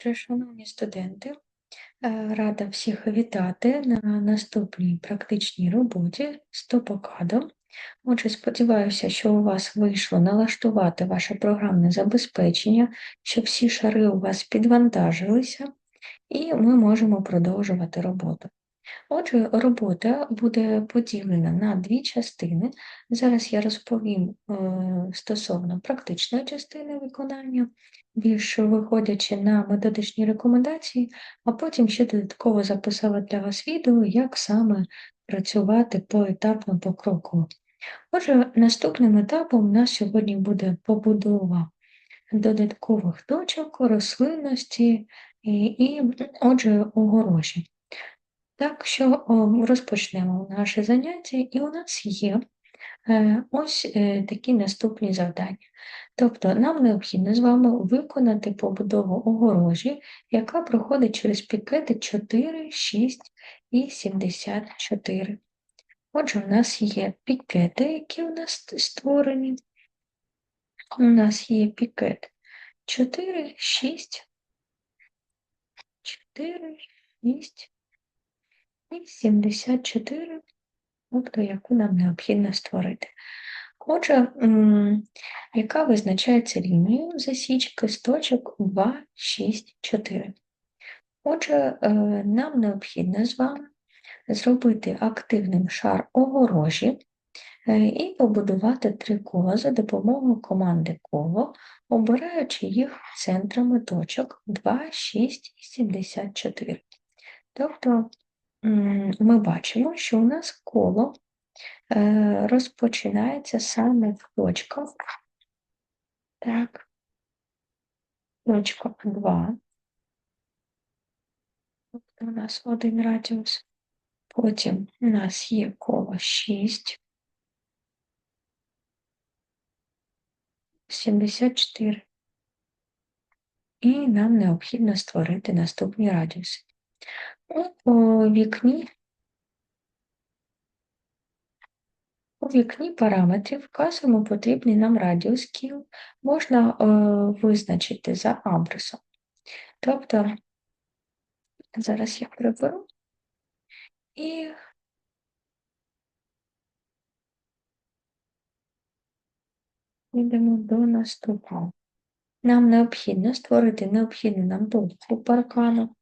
Шановні студенти, е, рада всіх вітати на наступній практичній роботі з топокадом. Отже, сподіваюся, що у вас вийшло налаштувати ваше програмне забезпечення, щоб всі шари у вас підвантажилися, і ми можемо продовжувати роботу. Отже, робота буде поділена на дві частини. Зараз я розповім е, стосовно практичної частини виконання, більш виходячи на методичні рекомендації, а потім ще додатково записала для вас відео, як саме працювати поетапно покроково. Отже, наступним етапом у нас сьогодні буде побудова додаткових точок, рослинності і, і отже, огорожі. Так що розпочнемо наше заняття, і у нас є е, ось е, такі наступні завдання. Тобто нам необхідно з вами виконати побудову огорожі, яка проходить через пікети 4, 6 і 74. Отже, у нас є пікети, які у нас створені. У нас є пікет 4, 6, 4, 6 і 74, тобто яку нам необхідно створити. Отже, яка визначається лінією засічки з точок 2, 6, 4. Отже, е, нам необхідно з вами зробити активним шар огорожі е, і побудувати три кола за допомогою команди коло, обираючи їх центрами точок 2, 6 і 74. Тобто ми бачимо, що у нас коло розпочинається саме в точках. Так, точка 2. Тобто у нас один радіус. Потім у нас є коло 6. 74. І нам необхідно створити наступні радіуси. У вікні у вікні параметрів вказуємо потрібний нам радіус кіл, можна е, визначити за абрисом. Тобто, зараз я приберу і йдемо до наступного. Нам необхідно створити необхідну нам довгу паркану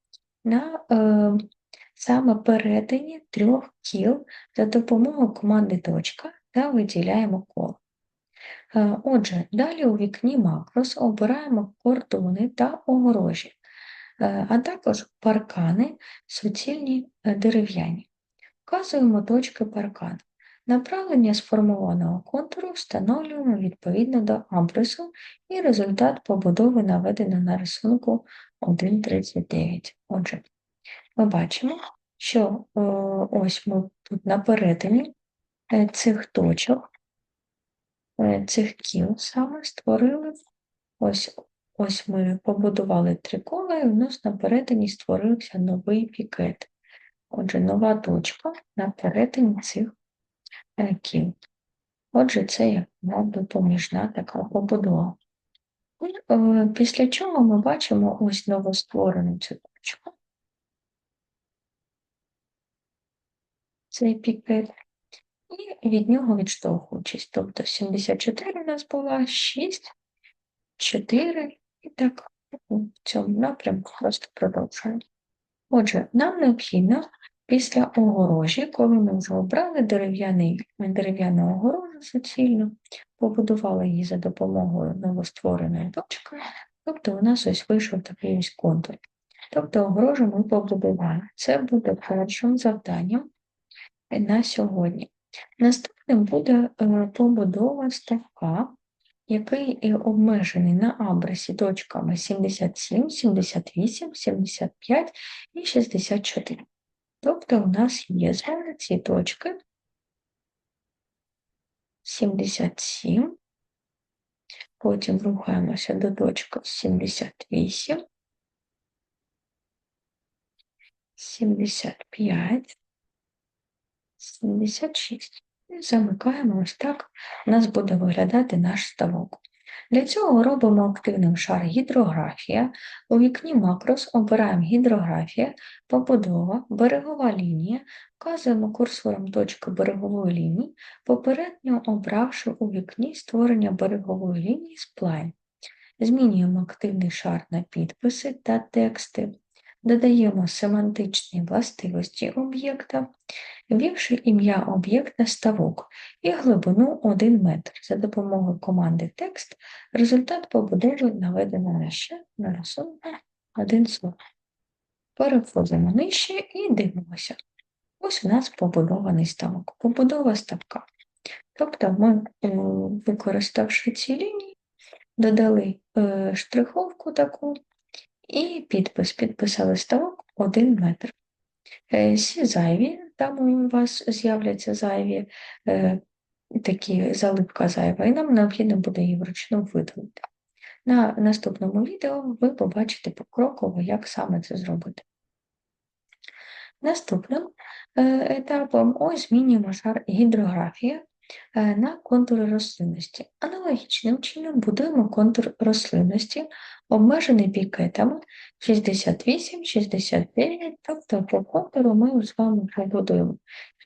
на е, саме перетині трьох кіл за допомогою команди точка та виділяємо коло. Е, отже, далі у вікні макрос обираємо кордони та огорожі, е, а також паркани суцільні е, дерев'яні. Вказуємо точки паркану. Направлення сформованого контуру встановлюємо відповідно до абрису і результат побудови наведено на рисунку 1.39. Отже, ми бачимо, що ось ми тут на перетині цих точок, е, цих кіл саме створили. Ось ось ми побудували три кола, і у нас на перетині створився новий пікет. Отже, нова точка на перетині цих кіл. Отже, це як допоміжна така побудова. Після чого ми бачимо ось новостворену цю точку. цей пікет, і від нього відштовхуючись. Тобто 74 у нас була, 6, 4 і так в цьому напрямку просто продовжуємо. Отже, нам необхідно після огорожі, коли ми вже обрали дерев'яну огорожу суцільну, побудували її за допомогою новоствореної точки, тобто у нас ось вийшов такий ось контур. Тобто огорожу ми побудували. Це буде першим завданням на сьогодні. Наступним буде е, побудова ставка, який обмежений на абресі точками 77, 78, 75 і 64. Тобто у нас є зараз ці точки 77, потім рухаємося до точки 78, 75, 76. І замикаємо ось так. У нас буде виглядати наш ставок. Для цього робимо активним шар гідрографія. У вікні макрос обираємо гідрографія, побудова, берегова лінія, вказуємо курсором точки берегової лінії, попередньо обравши у вікні створення берегової лінії сплайн. Змінюємо активний шар на підписи та тексти, додаємо семантичні властивості об'єкта, ввівши ім'я об'єкта ставок і глибину 1 метр. За допомогою команди текст результат побудови наведено нижче на рисунку 1.40. Переходимо нижче і дивимося. Ось у нас побудований ставок, побудова ставка. Тобто ми, е, використавши ці лінії, додали е, штриховку таку і підпис. Підписали ставок 1 метр. Е, Всі зайві, там у вас з'являться зайві е, такі заливка зайва, і нам необхідно буде її вручну видалити. На наступному відео ви побачите покроково, як саме це зробити. Наступним е, етапом ось змінюємо шар гідрографія на контури рослинності. Аналогічним чином будуємо контур рослинності, обмежений пікетами 68, 69, тобто по контуру ми з вами побудуємо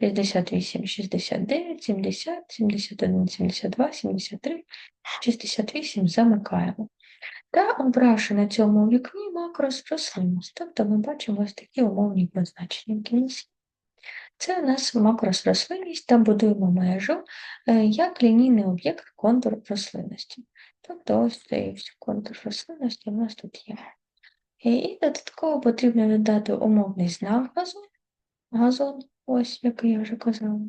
68, 69, 70, 71, 72, 73, 68 замикаємо. Та обравши на цьому вікні макрос рослинність. Тобто ми бачимо ось такі умовні позначення кінці. Це у нас макрос рослинність та будуємо межу е, як лінійний об'єкт контур рослинності. Тобто ось цей контур рослинності у нас тут є. І- І додатково потрібно додати умовний знак газон, газон, ось який я вже казала.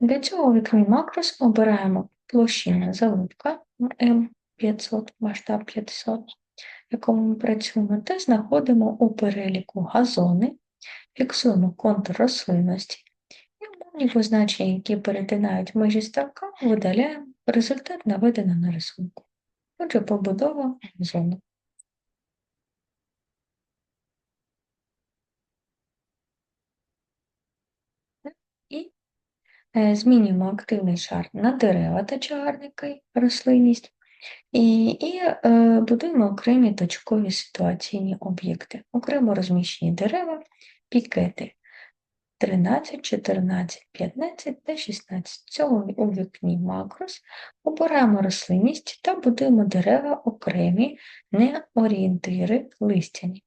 Для цього у вікні макрос обираємо площина заливка М500, масштаб 500, в якому ми працюємо, та знаходимо у переліку газони, фіксуємо контур рослинності і умовні позначення, які перетинають межі ставка, видаляємо. Результат наведено на рисунку. Отже, побудова газону. І е, змінюємо активний шар на дерева та чагарники, рослинність, і, і е, будуємо окремі точкові ситуаційні об'єкти. Окремо розміщені дерева, пікети 13, 14, 15 та 16. Цього у вікні макрос обираємо рослинність та будуємо дерева окремі, не орієнтири листяні.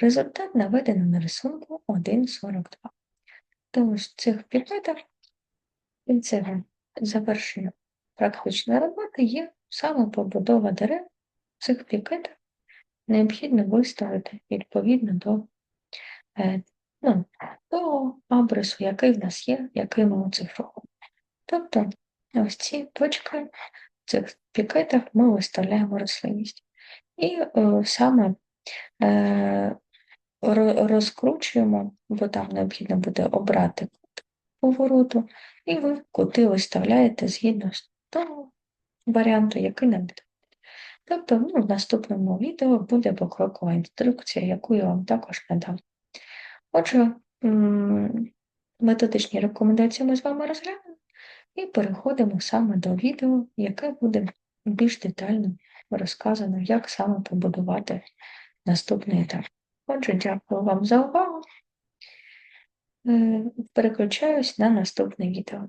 Результат наведено на рисунку 1,42. Тому в цих пікетах кінцевим завершенням практичної роботи є саме побудова дерев в цих пікетах. Необхідно виставити відповідно до, е, ну, до абрису, який в нас є, який ми оцифровуємо. Тобто ось ці точки в цих пікетах ми виставляємо рослинність. І е, саме е, розкручуємо, бо там необхідно буде обрати повороту, і ви кути виставляєте згідно з того варіанту, який нам підходить. Тобто, ну, в наступному відео буде покрокова інструкція, яку я вам також надам. Отже, методичні рекомендації ми з вами розглянемо і переходимо саме до відео, яке буде більш детально розказано, як саме побудувати наступний етап. Отже, дякую вам за увагу. Е, Переключаюсь на наступне відео.